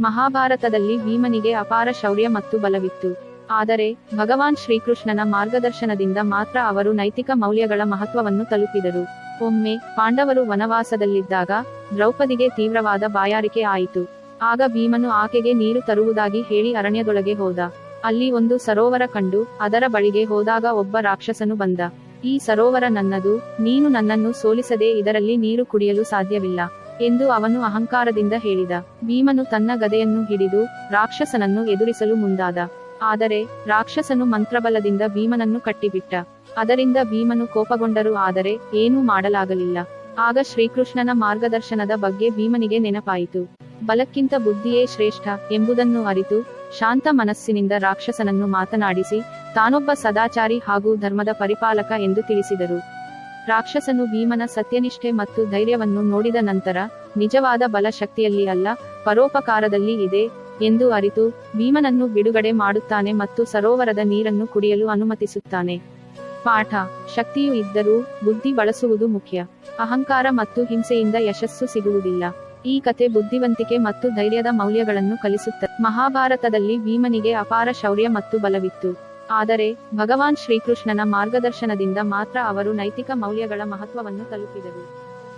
ಮಹಾಭಾರತದಲ್ಲಿ ಭೀಮನಿಗೆ ಅಪಾರ ಶೌರ್ಯ ಮತ್ತು ಬಲವಿತ್ತು. ಆದರೆ, ಭಗವಾನ್ ಶ್ರೀಕೃಷ್ಣನ ಮಾರ್ಗದರ್ಶನದಿಂದ ಮಾತ್ರ ಅವರು ನೈತಿಕ ಮೌಲ್ಯಗಳ ಮಹತ್ವವನ್ನು ತಲುಪಿದರು. ಒಮ್ಮೆ, ಪಾಂಡವರು ವನವಾಸದಲ್ಲಿದ್ದಾಗ, ದ್ರೌಪದಿಗೆ ತೀವ್ರವಾದ ಬಾಯಾರಿಕೆ ಆಯಿತು. ಆಗ ಭೀಮನು ಆಕೆಗೆ ನೀರು ತರುವುದಾಗಿ ಹೇಳಿ ಅರಣ್ಯದೊಳಗೆ ಹೋದ. ಅಲ್ಲಿ ಒಂದು ಸರೋವರ ಕಂಡು, ಅದರ ಬಳಿಗೆ ಹೋದಾಗ ಒಬ್ಬ ರಾಕ್ಷಸನು ಬಂದ. ಈ ಸರೋವರ ನನ್ನದು, ನೀನು ನನ್ನನ್ನು ಸೋಲಿಸದೆ ಇದರಲ್ಲಿ ನೀರು ಕುಡಿಯಲು ಸಾಧ್ಯವಿಲ್ಲ. ಎಂದು ಅವನು ಅಹಂಕಾರದಿಂದ ಹೇಳಿದ. ಭೀಮನು ತನ್ನ ಗದೆಯನ್ನು ಹಿಡಿದು ರಾಕ್ಷಸನನ್ನು ಎದುರಿಸಲು ಮುಂದಾದ. ಆದರೆ ರಾಕ್ಷಸನು ಮಂತ್ರಬಲದಿಂದ ಭೀಮನನ್ನು ಕಟ್ಟಿಬಿಟ್ಟ. ಅದರಿಂದ ಭೀಮನು ಕೋಪಗೊಂಡರು, ಆದರೆ ಏನೂ ಮಾಡಲಾಗಲಿಲ್ಲ. ಆಗ ಶ್ರೀಕೃಷ್ಣನ ಮಾರ್ಗದರ್ಶನದ ಬಗ್ಗೆ ಭೀಮನಿಗೆ ನೆನಪಾಯಿತು. ಬಲಕ್ಕಿಂತ ಬುದ್ಧಿಯೇ ಶ್ರೇಷ್ಠ ಎಂಬುದನ್ನು ಅರಿತು ಶಾಂತ ಮನಸ್ಸಿನಿಂದ ರಾಕ್ಷಸನನ್ನು ಮಾತನಾಡಿಸಿ, ತಾನೊಬ್ಬ ಸದಾಚಾರಿ ಹಾಗೂ ಧರ್ಮದ ಪರಿಪಾಲಕ ಎಂದು ತಿಳಿಸಿದರು. ರಾಕ್ಷಸನು ಭೀಮನ ಸತ್ಯನಿಷ್ಠೆ ಮತ್ತು ಧೈರ್ಯವನ್ನು ನೋಡಿದ ನಂತರ, ನಿಜವಾದ ಬಲ ಶಕ್ತಿಯಲ್ಲಿ ಅಲ್ಲ, ಪರೋಪಕಾರದಲ್ಲಿ ಇದೆ ಎಂದು ಅರಿತು, ಭೀಮನನ್ನು ಬಿಡುಗಡೆ ಮಾಡುತ್ತಾನೆ ಮತ್ತು ಸರೋವರದ ನೀರನ್ನು ಕುಡಿಯಲು ಅನುಮತಿಸುತ್ತಾನೆ. ಪಾಠ. ಶಕ್ತಿಯು ಇದ್ದರೂ, ಬುದ್ಧಿ ಬಳಸುವುದು ಮುಖ್ಯ. ಅಹಂಕಾರ ಮತ್ತು ಹಿಂಸೆಯಿಂದ ಯಶಸ್ಸು ಸಿಗುವುದಿಲ್ಲ. ಈ ಕತೆ ಬುದ್ಧಿವಂತಿಕೆ ಮತ್ತು ಧೈರ್ಯದ ಮೌಲ್ಯಗಳನ್ನು ಕಲಿಸುತ್ತದೆ ಮಹಾಭಾರತದಲ್ಲಿ ಭೀಮನಿಗೆ ಅಪಾರ ಶೌರ್ಯ ಮತ್ತು ಬಲವಿತ್ತು. ಆದರೆ ಭಗವಾನ್ ಶ್ರೀಕೃಷ್ಣನ ಮಾರ್ಗದರ್ಶನದಿಂದ ಮಾತ್ರ ಅವರು ನೈತಿಕ ಮೌಲ್ಯಗಳ ಮಹತ್ವವನ್ನು ತಲುಪಿದರು